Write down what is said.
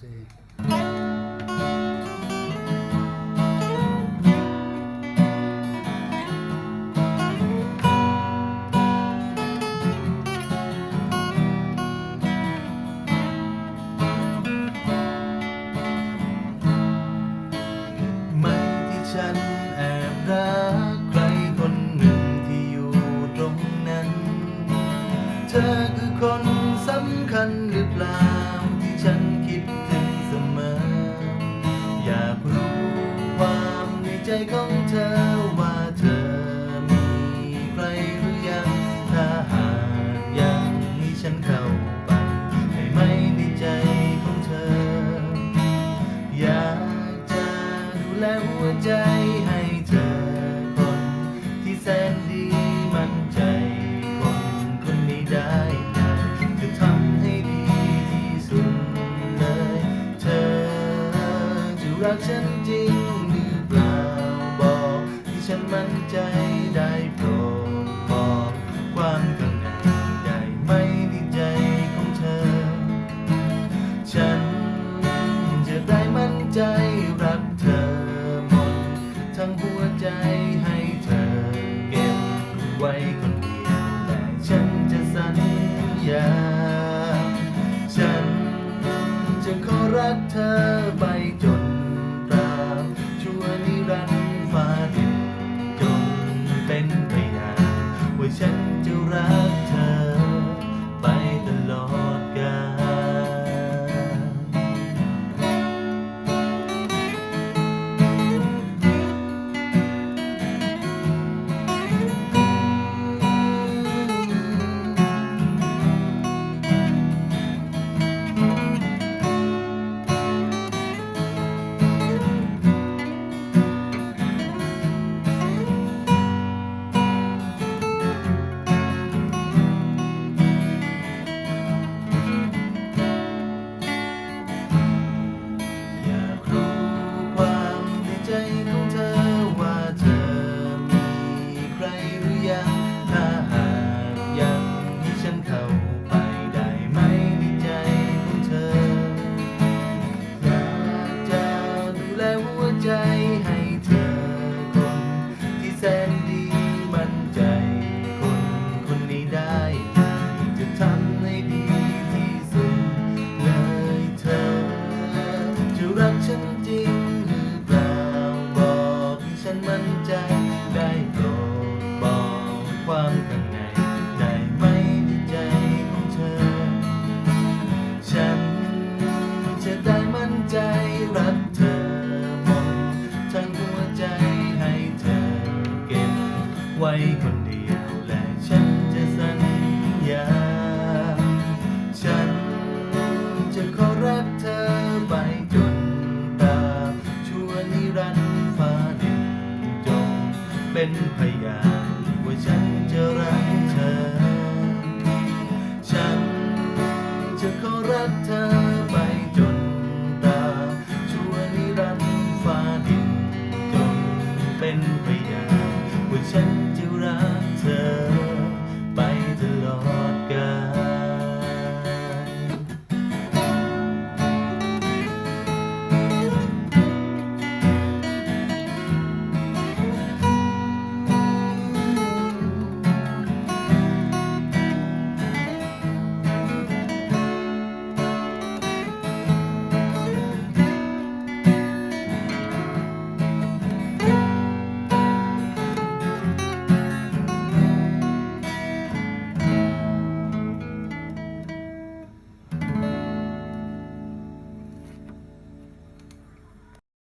สี่ ใจให้เธอคนที่แสนดีมั่นใจคนคนนี้ได้จะทำให้ดีที่สุดเลย เธอจะรักฉันจริงหรือเปล่าบอกที่ฉันมั่นใจได้ time. ไว้คนเดียวและฉันจะสัญญา ฉันจะขอรักเธอไปจนตาชั่วนิรันดร์ฟ้าดินจงเป็นพยานว่าฉันจะรักเธอ ฉัน รักเธอ